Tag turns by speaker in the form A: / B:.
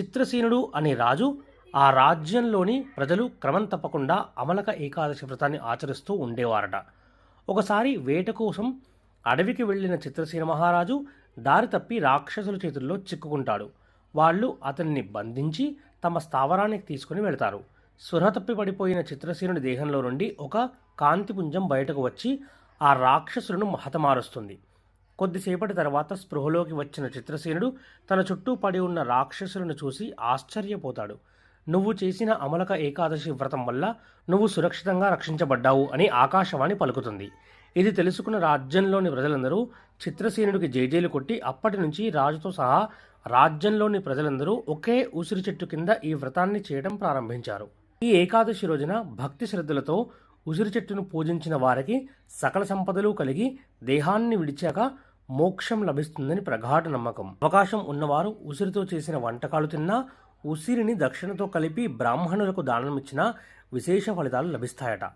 A: చిత్రసీనుడు అనే రాజు ఆ రాజ్యంలోని ప్రజలు క్రమం తప్పకుండా అమలక ఏకాదశి వ్రతాన్ని ఆచరిస్తూ ఉండేవారట. ఒకసారి వేట కోసం అడవికి వెళ్ళిన చిత్రసేన మహారాజు దారి తప్పి రాక్షసుల చేతుల్లో చిక్కుకుంటాడు. వాళ్ళు అతన్ని బంధించి తమ స్థావరానికి తీసుకుని వెళతారు. స్పృహ తప్పి పడిపోయిన చిత్రసేనుడి దేహంలో నుండి ఒక కాంతిపుంజం బయటకు వచ్చి ఆ రాక్షసులను హతమారుస్తుంది కొద్దిసేపటి తర్వాత స్పృహలోకి వచ్చిన చిత్రసేనుడు తన చుట్టూ పడి ఉన్న రాక్షసులను చూసి ఆశ్చర్యపోతాడు. నువ్వు చేసిన అమలక ఏకాదశి వ్రతం వల్ల నువ్వు సురక్షితంగా రక్షించబడ్డావు అని ఆకాశవాణి పలుకుతుంది. ఇది తెలుసుకున్న రాజ్యంలోని ప్రజలందరూ చిత్రసేనుడికి జేజేలు కొట్టి అప్పటి నుంచి రాజుతో సహా రాజ్యంలోని ప్రజలందరూ ఒకే ఉసిరి చెట్టు కింద ఈ వ్రతాన్ని చేయడం ప్రారంభించారు. ఈ ఏకాదశి రోజున భక్తి శ్రద్ధలతో ఉసిరి చెట్టును పూజించిన వారికి సకల సంపదలు కలిగి దేహాన్ని విడిచాక మోక్షం లభిస్తుందని ప్రగాఢ నమ్మకం. అవకాశం ఉన్నవారు ఉసిరితో చేసిన వంటకాలు తిన్నా ఉసిరిని దక్షిణతో కలిపి బ్రాహ్మణులకు దానమిచ్చినా విశేష ఫలితాలు లభిస్తాయట.